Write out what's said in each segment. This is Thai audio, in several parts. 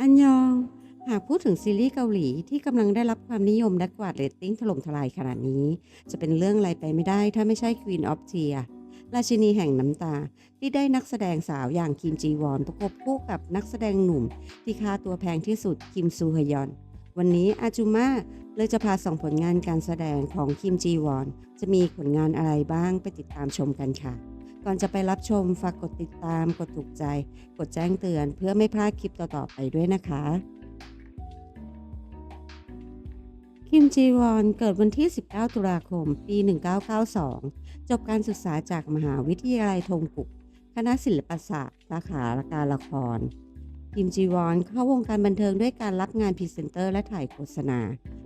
อันยอง หากพูดถึงซีรีส์เกาหลีที่กำลังได้รับความนิยมและกวาดเรตติ้งถล่มทลายขนาดนี้ จะเป็นเรื่องอะไรไปไม่ได้ถ้าไม่ใช่ Queen of Tears ราชินีแห่งน้ำตา ที่ได้นักแสดงสาวอย่างคิมจีวอนประกบคู่กับนักแสดงหนุ่ม ที่ค่าตัวแพงที่สุดคิมซูฮยอน วันนี้อาจูมาเลยจะพาส่องผลงานการแสดงของคิมจีวอน จะมีผลงานอะไรบ้างไปติดตามชมกันค่ะ ก่อนจะไปรับชมฝากกดติดตาม กดถูกใจ กดแจ้งเตือน เพื่อไม่พลาดคลิปต่อๆไปด้วยนะคะ คิมจีวอนเกิดวันที่ 19 ตุลาคม ปี 1992 จบการศึกษาจากมหาวิทยาลัยทงกุก คณะศิลปศาสตร์สาขาการละครคิมจีวอนเข้าวงการบันเทิงด้วยการรับงานพรีเซนเตอร์และถ่ายโฆษณา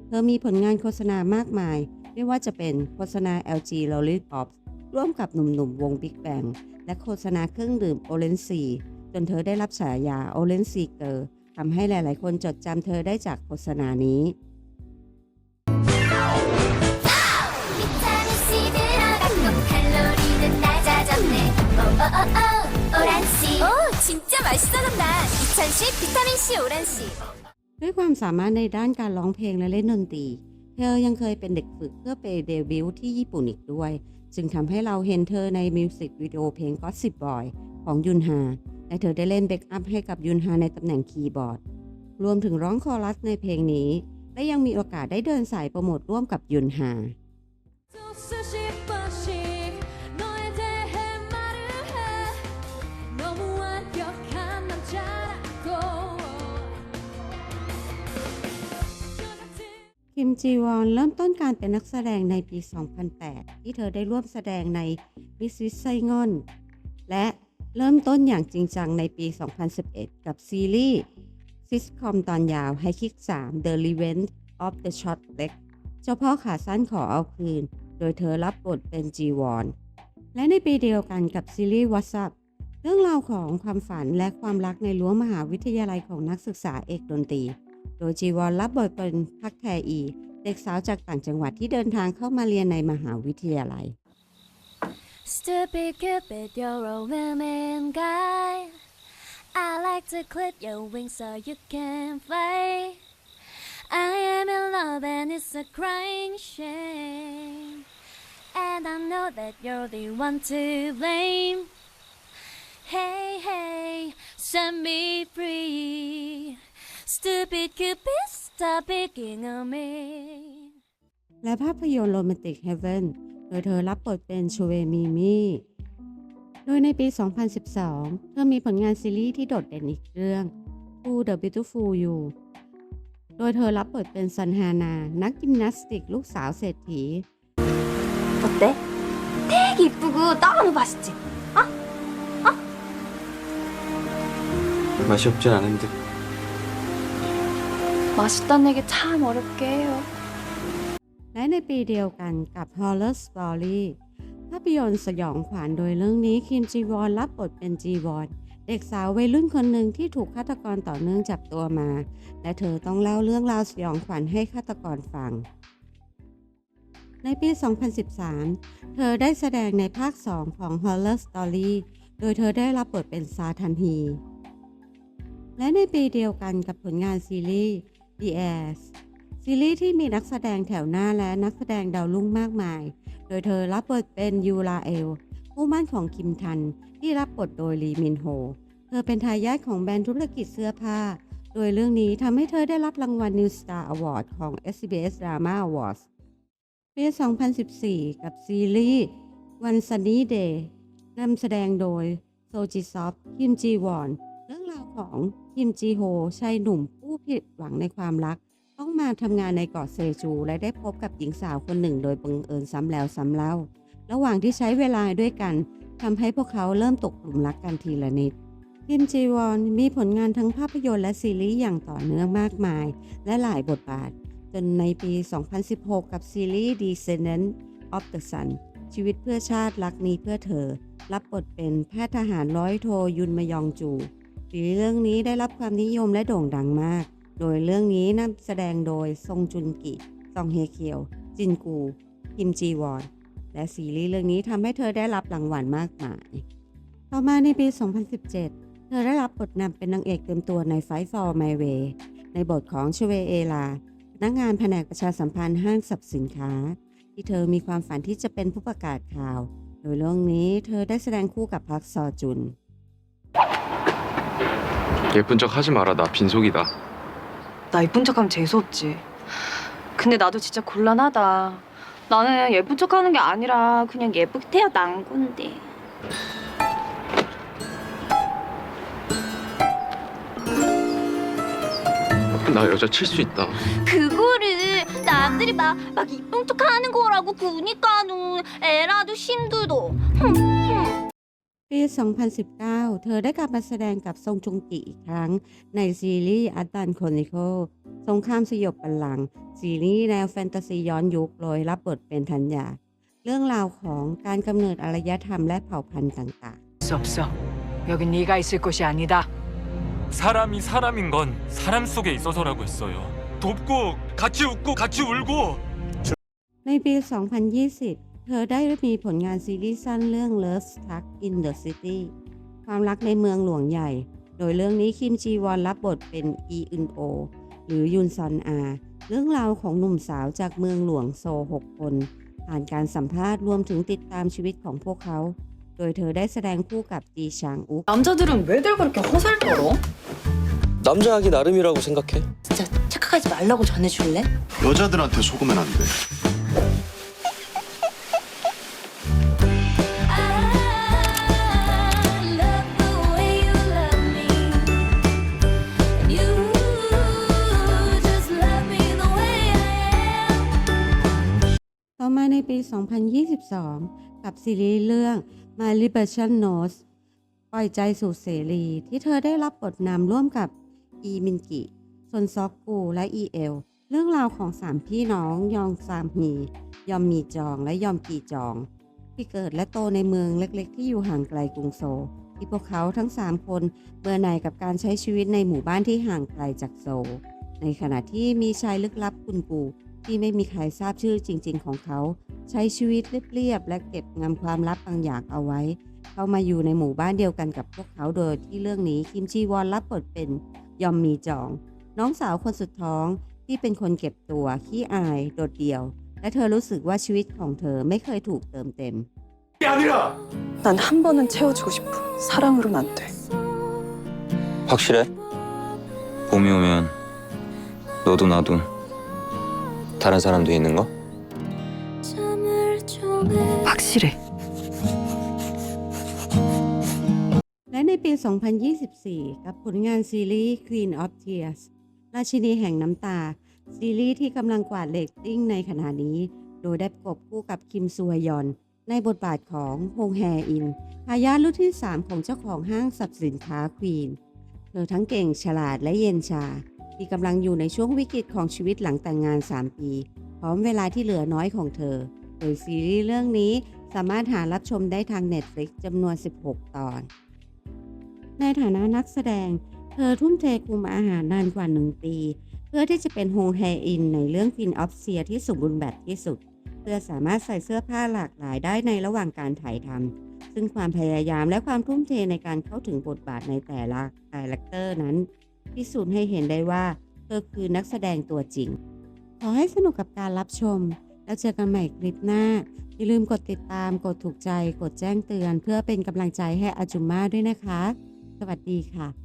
เธอมีผลงานโฆษณามากมาย ไม่ว่าจะเป็นโฆษณา LG Lollipop ร่วมกับหนุ่มๆวงบิ๊กแบงและโฆษณาเครื่องดื่มโอเลนซีจนเธอได้รับฉายาโอเลนซีเกอร์ทำให้หลายๆ คนจดจำเธอได้จากโฆษณานี้ด้วยความสามารถในด้านการร้องเพลงและเล่นดนตรี เธอยังเคยเป็นเด็กฝึกเพื่อไปเดบิวต์ที่ญี่ปุ่นอีกด้วย จึงทำให้เราเห็นเธอในมิวสิกวิดีโอเพลง Gossip Boy ของยุนฮาและเธอได้เล่นเบ็กอัพให้กับยุนฮาในตำแหน่งคีย์บอร์ด รวมถึงร้องคอรัสในเพลงนี้ และยังมีโอกาสได้เดินสายโปรโมทร่วมกับยุนฮา จีวอนเริ่มต้นการเป็นนักแสดงในปี 2008 ที่เธอได้ร่วมแสดงใน Miss w i s ไซงอน และเริ่มต้นอย่างจริงจังในปี 2011 กับซีรีส์ซิสคอมตอนยาวให้คิก 3 The Revenge of the Short Leg เจ้าพ่อขาสั้นขอเอาคืน โดยเธอรับบทเป็นจีวอน และในปีเดียวกันกับซีรีส์ What's Up เรื่องราวของความฝันและความรักในรั้วมหาวิทยาลัยของนักศึกษาเอกดนตรี โดยจีวอนรับบทเป็นพักแทอี เด็กสาวจากต่างจังหวัดที่เดินทางเข้ามาเรียนในมหาวิทยาลัย Stupid Cupid you're a women guy I like to clip your wings so you can fly I am in love and it's a crying shame And I know that you're the one to blame Hey hey set me free Stupid Cupid stop picking on me และภาพยนตร์โรแมนติกเฮเวนโดยเธอรับบทเป็นชูเวมีมี่ โดยในปี 2012 เธอมีผลงานซีรีส์ที่โดดเด่นอีกเรื่อง Who the Beautiful You โดยเธอรับบทเป็นซันฮานา นักยิมนาสติกลูกสาวเศรษฐี 어때? 되게 이쁘고 너무 맛있지? 맛이 없진 않은데 맛있다는 얘기 참 어렵게 해요 และในปีเดียวกันกับ Horror Story ภาพยนตร์สยองขวัญโดยเรื่องนี้คิมจีวอนรับบทเป็นจีวอนเด็กสาววัยรุ่นคนหนึ่งที่ถูกฆาตกรต่อเนื่องจับตัวมา และเธอต้องเล่าเรื่องราวสยองขวัญให้ฆาตกรฟัง ในปี 2013 เธอได้แสดงในภาค 2 ของ Horror Story โดยเธอได้รับบทเป็นซาทันฮี และในปีเดียวกันกับผลงานซีรีส์ The Airs ซีรีส์ที่มีนักแสดงแถวหน้าและนักแสดงดาวรุ่งมากมาย โดยเธอรับบทเป็นยูราเอลผู้มั่นของคิมทันที่รับบทโดยลีมินโฮ เธอเป็นทายาทของแบรนด์ธุรกิจเสื้อผ้า โดยเรื่องนี้ทำให้เธอได้รับรางวัล New Star Award ของ SBS Drama Awards ปี 2014 กับซีรีส์ One Sunny Day นำแสดงโดยโซจิซอฟคิมจีวอน เรื่องราวของคิมจีโฮชายหนุ่ม ผิดหวังในความรัก ต้องมาทำงานในเกาะเซจู และได้พบกับหญิงสาวคนหนึ่ง โดยบังเอิญซ้ำแล้วซ้ำเล่า ระหว่างที่ใช้เวลาด้วยกันทำให้พวกเขาเริ่มตกหลุมรักกันทีละนิดคิมจีวอนมีผลงานทั้งภาพยนตร์และซีรีส์อย่างต่อเนื่องมากมาย และหลายบทบาท จนในปี 2016 กับซีรีส์ Descendant of the Sun ชีวิตเพื่อชาติรักนี้เพื่อเธอ รับบทเป็นแพทย์ทหารร้อยโทยุนมยองจูซีรีส์เรื่องนี้ได้รับความนิยมและโด่งดังมาก โดยเรื่องนี้นำแสดงโดยซงจุนกิ ซองเฮเคียว จินกู คิมจีวอน และซีรีส์เรื่องนี้ทำให้เธอได้รับรางวัลมากมาย ต่อมาในปี 2017 เธ ธอได้รับบทนำเป็นนางเอกเต็มตัวใน Fight for My Way ในบทของชเวเอลา พนักงานแผนกประชาสัมพันธ์ห้างสรรพสินค้า ที่เธอมีความฝันที่จะเป็นผู้ประกาศข่าว โดยเรื่องนี้เธอได้แสดงคู่กับพักซอจุน 예쁜 척 하지 마라 나 빈속이다 나 예쁜 척하면 재수없지. 근데 나도 진짜 곤란하다. 나는 예쁜 척하는 게 아니라 그냥 예쁘게 태어난 건데. 나 여자 칠 수 있다 그거를 남들이 막, 막 이쁜 척 하는 거라고 그니까는 에라도 힘들어 ปี 2019 เธอได้กลับมาแสดงกับซงจุงกิอีกครั้ง ในซีรีส์อัตตันโคนิโคสงครามสยบบัลลังก์ซีรีส์แนวแฟนตาซีย้อนยุคโดยรับบทเป็นธัญญา เรื่องราวของการกำเนิดอารยธรรมและเผ่าพันธุ์ต่าง 수 없어. 여긴 네가 있을 곳이 아니다. 사람이 사람인 건 사람 속에 있어서라고 했어요. 돕고 같이 웃고 같이 울고 ๆ ในปี 2020 เธอได้มีผลงานซีรีส์สั้นเรื่อง Love Stuck in the City ความรักในเมืองหลวงใหญ่ โดยเรื่องนี้คิมจีวอนรับบทเป็นอีอึนโอ หรือยุนซอนอา เรื่องราวของหนุ่มสาวจากเมืองหลวงโซ 6 คน ผ่านการสัมภาษณ์รวมถึงติดตามชีวิตของพวกเขา โดยเธอได้แสดงคู่กับจีชางอุก 남자들은 왜들 그렇게 허살 떨어? 남자하기 나름이라고 생각해. 진짜 착각하지 말라고 전해줄래? 여자들한테 속으면 안 돼. มาในปี 2022 กับซีรีส์เรื่อง My Liberation Notes ปล่อยใจสู่เสรีที่เธอได้รับบทนำร่วมกับอีมินกิซนซอกกูและอีเอลเรื่องราวของสามพี่น้องยองซามฮียอมมีจองและยอมกีจอง ที่เกิดและโตในเมืองเล็กๆ ที่อยู่ห่างไกลกรุงโซลที่พวกเขาทั้ง 3 คนเบื่อหน่ายกับการใช้ชีวิตในหมู่บ้านที่ห่างไกลจากโซลในขณะที่มีชายลึกลับคุณปู ที่ไม่มีใครทราบชื่อจริง ๆ ของเขา ใช้ชีวิตเรียบๆและเก็บงำความลับบางอย่างเอาไว้ เข้ามาอยู่ในหมู่บ้านเดียวกันกับพวกเขาโดยที่เรื่องนี้คิมจีวอนรับบทเป็นยอมมีจอง น้องสาวคนสุดท้องที่เป็นคนเก็บตัวขี้อาย โดดเดี่ยว และเธอรู้สึกว่าชีวิตของเธอไม่เคยถูกเติมเต็ม 게 아니라 난 한 번은 채워주고 싶어. 사랑으로는 안 돼. 확실해? 봄이 오면 너도 나도 다른 사람도 있는 거? 잠을 좀해 확실해. และในปี 2024 กับผลงานซีรีส์ Queen of Tears ราชินีแห่งน้ำตา ซีรีส์ที่กำลังกวาดเรตติ้งในขณะนี้ โดยได้ประกบคู่กับคิมซัวยอน ในบทบาทของฮงแฮอินทายาทรุ่นที่ 3 ของเจ้าของห้างสรรพสินค้าควีน เธอทั้งเก่งฉลาดและเย็นชา ที่กำลังอยู่ในช่วงวิกฤตของชีวิตหลังแต่งงาน 3 ปี พร้อมเวลาที่เหลือน้อยของเธอ โดยซีรีส์เรื่องนี้สามารถหารับชมได้ทาง Netflix จำนวน 16 ตอน ในฐานะนักแสดง เธอทุ่มเทคุมอาหารนานกว่าหนึ่งปี เพื่อที่จะเป็นโฮงแฮอินในเรื่อง Queen of s e a ที่สมบูรณ์แบบที่สุด เพื่อสามารถใส่เสื้อผ้าหลากหลายได้ในระหว่างการถ่ายทำซึ่งความพยายามและความทุ่มเทในการเข้าถึงบทบาทในแต่ละคาแรคเตอร์นั้น พิสูจน์ให้เห็นได้ว่า เธอคือนักแสดงตัวจริง ขอให้สนุกกับการรับชม แล้วเจอกันใหม่คลิปหน้า อย่าลืมกดติดตาม กดถูกใจ กดแจ้งเตือน เพื่อเป็นกำลังใจให้อาจุมมาด้วยนะคะ สวัสดีค่ะ